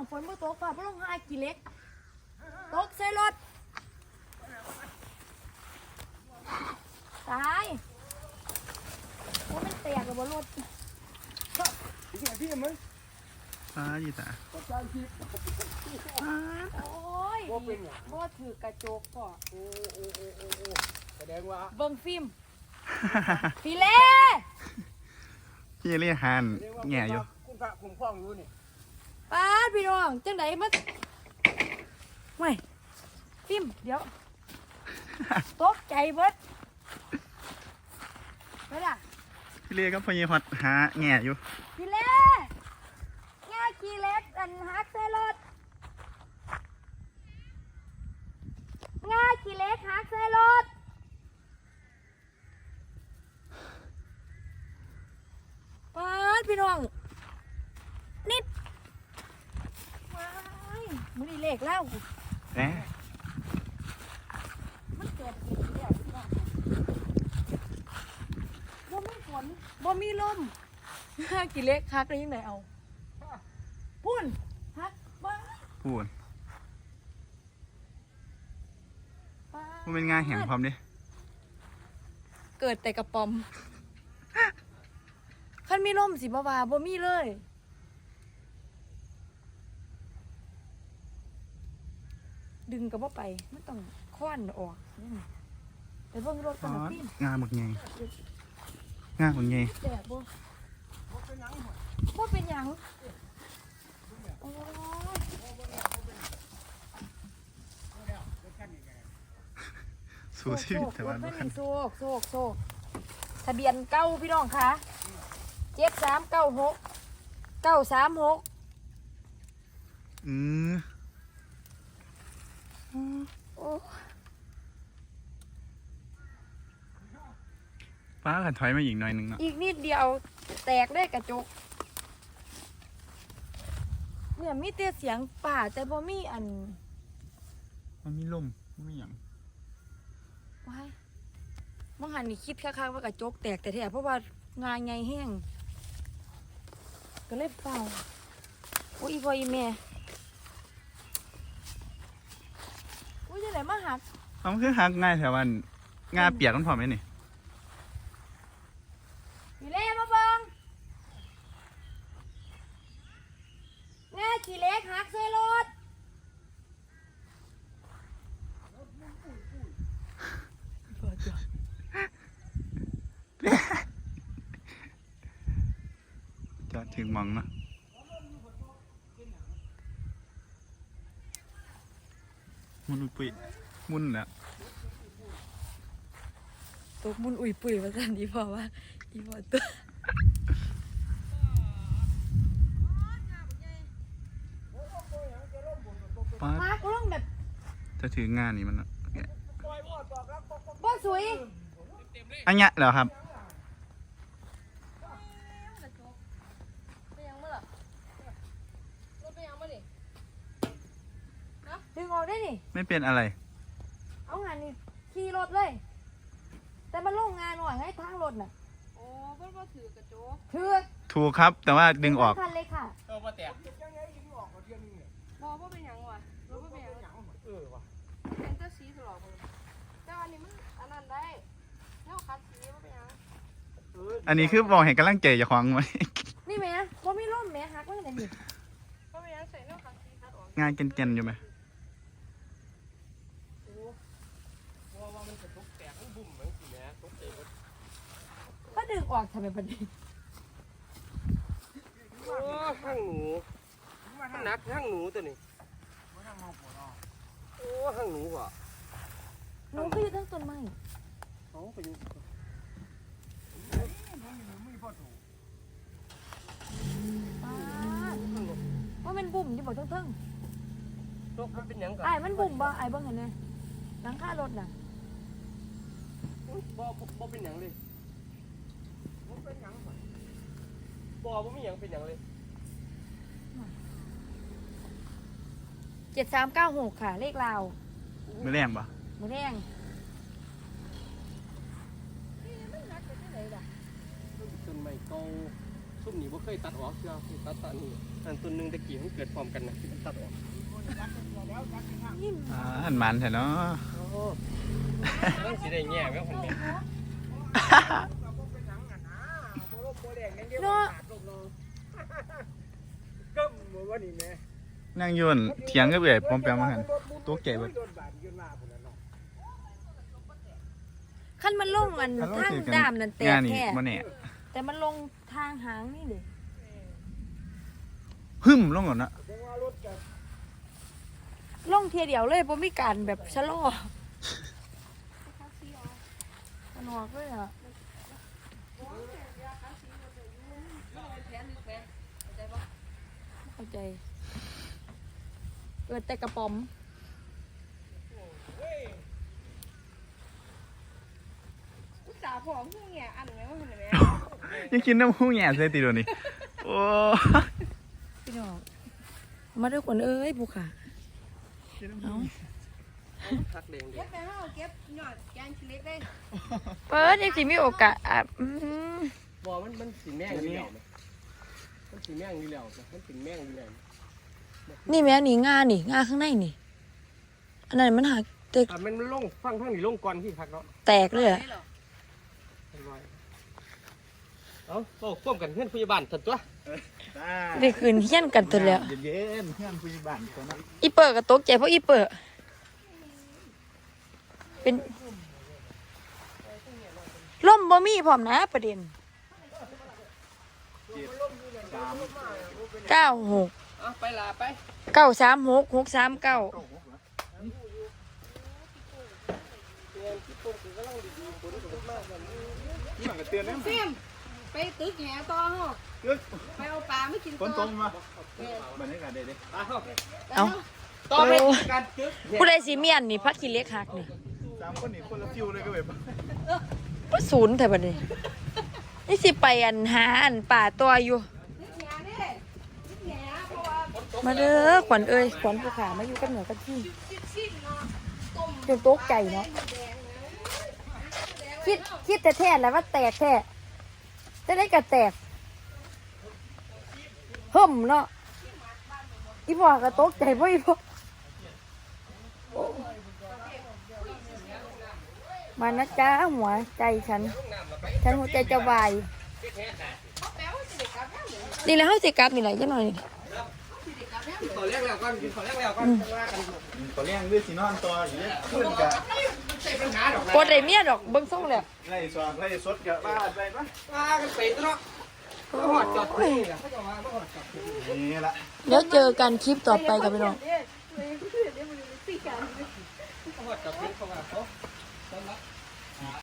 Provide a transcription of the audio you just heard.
องฝนบ่ตกฟ้าบ่ลงหากี่เล็ก ตกใส่รถ ตายว่ามันแตกกับบรถพี่พี่มึงป้าอยู่ตากับการคิดโอ้ยว่าเป็นหยังบ่ถือกระจกก่อโอ้โอ้โอ้โอ้โอ้แสดงว่าเบิ่งฟิล์มพี่เล่พี่เรียกฮันแสดงว่าแง่อยู่คุณพระคุ้มครองอยู่นี่ ป้าดพี่น้องจังไดมาเว้ยฟิล์มเดี๋ยว ตกใจเบิดไปล่ะพี่เรียกก็พยายฮอดหาแง่อยู่ พี่เล่ง่ายขี่เล็กอันฮักใส่รถง่ายขี่เล็กฮักใส่รถป้าดพี่น้อง นิดว้าย มือนี่เลขแล้วแหมมันเกิดเหตุแล้วพี่น้องบ่มีฝนบ่มีลมห้ากิเล็กฮักได้ยังไงเอาพุ่นฮักบ้าพูดป้ามันเป็นงานแห่งพร้อมดิเกิดแต่กระป๋อมคันมีลมสิบ่ว่าบ่มีเลย ดึงก็บ่ไปมันต้องค้อนออกนี่ไปเบิ่งรถกัอ๋นอนะพี่งานหมดไงงานหมดไงแต่บ่ว่าเป็นหยังหมดบ่เป็นหยังโอ้ยแล้วรถคันนี้ไงสู้ชีวิตแต่ว่าโศบ่กคันโศกโศกโศกทะเบียนเก้าพี่น้องคะเจ็ดสามเก้าหกเก้าสามหกอือโอ้ ป้าขันถอยมาอีกหน่อยหนึงเนาะอีกนิดเดียวแตกได้กระจกเนี่ยมีแต่เสียงป่าแต่บ่มีอันมันมีลมมันมีหยังว้ายมังหันนี่คิดคักๆว่ากระจกแตกแต่แท้เพราะว่างานไงแห้งก็เลยเป่าโอ้ยอีพออีแม่ อุ้ยจะไหนมาหักเอามันคือหักง่ายแถววันงาเปียกมันพร้อมไหมนี่ขี่เล่มาเบิงแง่ขี่เล็กหักใส่รถจอดถึงหมองเนาะ มุนอุยปุยมุนแหล้วตกมุนอุ่ยปุ๋ยมาสันดีพอว่าอีพอตัวป้าหักลงแบบจะถืองานนี่มันเนาะปล่อยพ่อตอกรับปกบ่สวยอันเนี้ยเหรอครับ ไปยังเมื่อรถไปยังเมื่อดิดึง ออกได้นี่ ไม่เป็นอะไร เอางานนี่ขี่รถเลย แต่มันลงงานหน่อยให้ทางรถน่ะโอ้เพิ่นบ่ถือกระโจกถือถูกครับ แต่ว่าดึงออก คันเลยค่ะ เออมาแตกยังไงยิงออกมาเที่ยงนี้เนี่ยบ่บ่เป็นหยังวะบ่บ่เป็นหยังหยังหมดเออว่ะเป็นแต่สีถลอกเบิ่งแต่ว่าอันนี้มันอันนั้นได้แนวคัดสีบ่เป็นหยังเอออันนี้คือบอกเห็นกำลังเจอย่าควางไว้ นี่แม่บ่มีร่มแม่หักไว้ไหนนี่บ่เป็นหยังใส่แนวคัดสีคัดออก งานเกนๆอยู่ไหม เพราะว่ามันจะตกแตกมันบุ่มเหมือนสิแม่ตกเอง ก็ ดึงออกทำไมบัดนี้โอ้ห้างหนูมันหนักห้างหนูตัวนี้โอ้ห้างหนูว่ะหนูก็อยู่ทั้งต้นไม้เขาไปอยู่ว่ามันบุ่มที่บอกทั้งทั้งตกมันเป็นหยังกัไอ้มันบุ่มบ่ไอ้เบิ่งเห็นไหมหลังคารถน่ะบ่บ่บ่เป็นหยังเลย บ่เป็นหยังบ่บ่บ่มีหยังเป็นหยังเลยเจ็ดสามเก้าหกค่ะ เลขลาวไม่แรงปะหมูแดงต้นไม้เก่าตุ้มนี่บ่เคยตัดออกเชื่อคือตัดตัดนี่อันต้นหนึงตะกี้มันเกิดพร้อมกันนะที่มันตัดออกอ่าหันมันแท้เนาะโอ้ต้องสิได้แง่แม่คนแม่ เนาะก็บ่ว่านี่แม่นั่งอยืนเถียงกับเอื่อยปอมแปมมาหันตัวแก่เบิดขั้นมันลงอันฮัลโหลทางถือกันดามนั่นแตงากนนี่แค่บ่แน่แต่มันลงทางหางนี่เลยหึมลงก่อนนะลงเทียเดียวเลยบ่มีการแบบชะลอมันออกเลยอะ เข้าใจเกิดแต่กระป๋อมอุตส่าห์ผอมผู้เนี่ยอันไหนว่าเห็นไหมยังกินน้ำหูแง่ใส่ติดตัวนี้ โอ้พี่น้องมาด้วยคนเอ้ยผู้ขาเอาทักแดงเด้เก็บไปห้าเก็บหยอดแกงชิเล็กได้เปิดยังสิมีโอกาสอะอืมบ่มันมันสิแม่งอยู่แล้ วนะมันสิแม่งอยู่แล้วนะมันเป็นแม่งอยู่แล้วนี่แม่นี่งานี่งาข้างในนี่ อันนั้นมันหักแตกอะมันลงฟังทางนี่ลงก่อนที่พักเนาะแตกเลยอะเรียบร้อยเอาโอ้ร่วมกันเพื่อนพยาบาลสัตว์ตัวได้คืนเฮี้ยนกันตัวแล้ว เย็นๆเพื่อนคุยบ้านตัวนั้นอีเปิดก็ตกใจเพราะอีเปิดเป็นล่มบ่มีพร้อมนะประเด็น เก้าหกเอาไปลาไปเก้าสามหกหกสามเก้าเตือนแล้วซิมไปตึกแหต่อห้อไปเอาปลาไม่กินฝนตกมาบรรยากาศเด็ดเอาเข้าเอาต่อไปการจึ๊กผู้ใดสีเมียนนี่พักขี้เล็กหักนี่สามคนนี่คนละฟิวเลยก็แบบว่าศูนย์แต่บัดนี้นี่สิไปอันหาอันป่าตัวอยู่ ตึกแหนี่ตึกแหเพราะว่า มาเด้อขวัญเอ้ยขวัญผู้ขามาอยู่กับเหนือกับที่สิ้นเนาะต้มจนตกใจเนาะคิดคิดแต่แท้แล้วว่าแตกแท้จะได้กระแตกเพิ่มเนาะอีพ่อก็ตกใจพ่ออีพ่อมานะจ๊ะหัวใจฉัน ฉันหัวใจจะวายด็กกลับแล้วเหรอนี่แหละเขาสิกลับนี่แหละจังหน่อย สิเด็กกลับแล้วเหรอขอแรกแล้วก่อนขอแรกแล้วก่อนว่ากันตัวเลี้ยงด้วยสีนอนต่ออยู่เนี่ยขึ้นกับใช่ปัญหาดอกกดได้เมียดอกเบิ่งส่งแล้วไล่สอบไล่สดกับบ้าไปปะว่ากันไปตัวเนาะก็หอดจอดนี่แหละเขาจะว่าก็หอดจอดนี่ละเดี๋ยวเจอกันคลิปต่อไปกับพี่น้องเดี๋ยวเดี๋ยวมันสิกันเขาหอดจอดนี่เขาว่าเขา